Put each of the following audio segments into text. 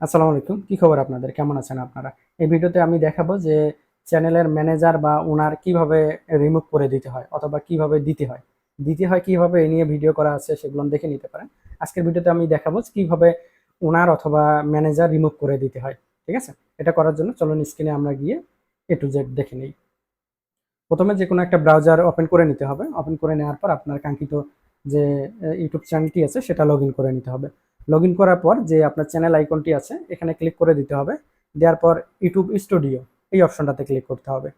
আসসালামু আলাইকুম। কি খবর আপনাদের? কেমন আছেন আপনারা? এই ভিডিওতে আমি দেখাবো যে চ্যানেলের ম্যানেজার বা ওনার কীভাবে রিমুভ করে দিতে হয় অথবা কীভাবে দিতে হয়। দিতে হয় কীভাবে এই নিয়ে ভিডিও করা আছে সেগুলো দেখে নিতে পারেন। আজকের ভিডিওতে আমি দেখাবো কীভাবে ওনার অথবা ম্যানেজার রিমুভ করে দিতে হয়। ঠিক আছে? এটা করার জন্য চলুন স্ক্রিনে আমরা গিয়ে এ টু জেড দেখে নিই। প্রথমে যে কোনো একটা ব্রাউজার ওপেন করে নিতে হবে। ওপেন করে নেওয়ার পর আপনার কাঙ্ক্ষিত যে ইউটিউব চ্যানেলটি আছে সেটা লগ করে নিতে হবে। লগ ইন করার পর যে আপনার চ্যানেল আইকনটি আছে, এখানে ক্লিক করে দিতে হবে। দেওয়ার পর ইউটিউব স্টুডিও, এই অপশনটাতে ক্লিক করতে হবে।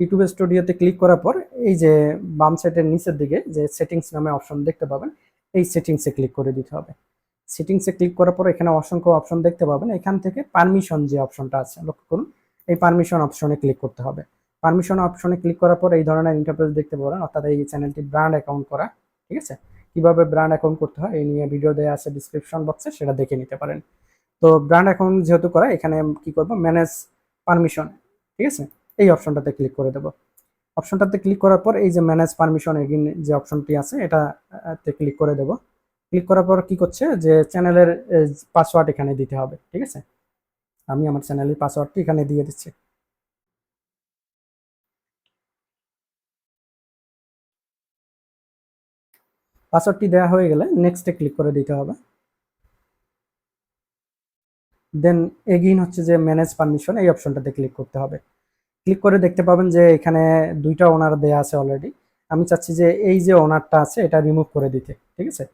ইউটিউব স্টুডিওতে ক্লিক করার পর এই যে বাম সাইডের নিচের দিকে যে সেটিংস নামে অপশন দেখতে পাবেন, এই সেটিংসে ক্লিক করে দিতে হবে। সেটিংসে ক্লিক করার পর এখানে অসংখ্য অপশন দেখতে পাবেন। এখান থেকে পারমিশন যে অপশনটা আছে, লক্ষ্য করুন, এই পারমিশন অপশনে ক্লিক করতে হবে। পারমিশন অপশনে ক্লিক করার পর এই ধরনের ইন্টারফেস দেখতে পাবেন, অর্থাৎ এই চ্যানেলটি ব্র্যান্ড অ্যাকাউন্ট করা, ঠিক আছে? কীভাবে ব্র্যান্ড অ্যাকাউন্ট করতে হয়, এই নিয়ে ভিডিও দেওয়া আছে ডিসক্রিপশন বক্সে সেটা দেখে নিতে পারেন। তো ব্র্যান্ড অ্যাকাউন্ট যেহেতু করা, এখানে কি করব? ম্যানেজ পারমিশন ঠিক আছে? এই অপশনটাতে ক্লিক করে দেবো। অপশনটাতে ক্লিক করার পর, এই যে ম্যানেজ পারমিশন এগিন যে অপশনটি আছে এটাতে ক্লিক করে দেবো। ক্লিক করার পর কি করছে? যে চ্যানেলের পাসওয়ার্ড এখানে দিতে হবে, ঠিক আছে? আমি আমার চ্যানেলের পাসওয়ার্ডটি এখানে দিয়ে দিচ্ছি। পাসওয়ার্ডটি দেওয়া হয়ে গেলে নেক্সটে ক্লিক করে দিতে হবে। দেন এগেইন হচ্ছে যে ম্যানেজ পারমিশন এই অপশনটাতে ক্লিক করতে হবে। ক্লিক করে দেখতে পাবেন যে এখানে দুইটা ওনার দেয়া আছে অলরেডি আমি চাচ্ছি যে এই যে ওনারটা আছে এটা রিমুভ করে দিতে, ঠিক আছে?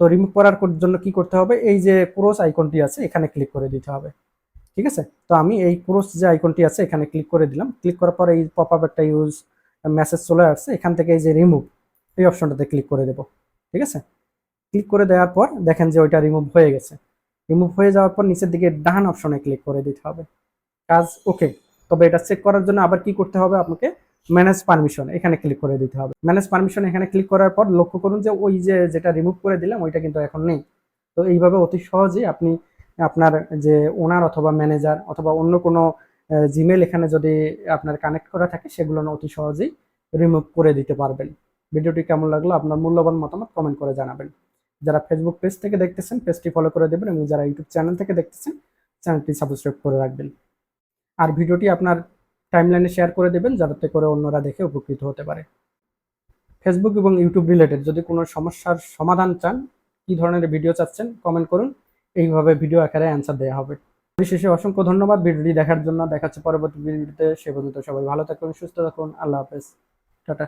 তো রিমুভ করার জন্য কি করতে হবে? এই যে ক্রোস আইকনটি আছে এখানে ক্লিক করে দিতে হবে, ঠিক আছে? তো আমি এই ক্রোস যে আইকনটি আছে এখানে ক্লিক করে দিলাম। ক্লিক করার পর এই পপ আপ একটা ইউজ মেসেজ চলে আসছে। এখান থেকে এই যে রিমুভ এই অপশনটাতে ক্লিক করে দেবো, ঠিক আছে? ক্লিক করে দেওয়ার পর দেখেন যে ওইটা রিমুভ হয়ে গেছে। রিমুভ হয়ে যাওয়ার পর নিচের দিকে ডান অপশনে ক্লিক করে দিতে হবে। কাজ ওকে তবে এটা চেক করার জন্য আবার কি করতে হবে? আপনাকে ম্যানেজ পারমিশন এখানে ক্লিক করে দিতে হবে। ম্যানেজ পারমিশন এখানে ক্লিক করার পর লক্ষ্য করুন যে ওই যে যেটা রিমুভ করে দিলাম, ওইটা কিন্তু এখন নেই। তো এইভাবে অতি সহজেই আপনি আপনার যে ওনার অথবা ম্যানেজার অথবা অন্য কোনো জিমেল এখানে যদি আপনার কানেক্ট করা থাকে, সেগুলো অতি সহজেই রিমুভ করে দিতে পারবেন। ভিডিওটি কেমন লাগল, আপনার মূল্যবান মতামত কমেন্ট করে জানাবেন। যারা ফেসবুক পেজ থেকে দেখতেছেন পেজটি ফলো করে দেবেন এবং যারা ইউটিউব চ্যানেল থেকে দেখতেছেন চ্যানেলটি সাবস্ক্রাইব করে রাখবেন। আর ভিডিওটি আপনার টাইমলাইনে শেয়ার করে দেবেন, যাতে করে অন্যরা দেখে উপকৃত হতে পারে। ফেসবুক এবং ইউটিউব রিলেটেড যদি কোনো সমস্যার সমাধান চান, কী ধরনের ভিডিও চাচ্ছেন কমেন্ট করুন। এইভাবে ভিডিও আকারে অ্যান্সার দেওয়া হবে। পরিশেষে অসংখ্য ধন্যবাদ ভিডিওটি দেখার জন্য। দেখাচ্ছে পরবর্তী ভিডিওতে। সে পর্যন্ত সবাই ভালো থাকুন, সুস্থ থাকুন। আল্লাহ হাফেজ। টাটা।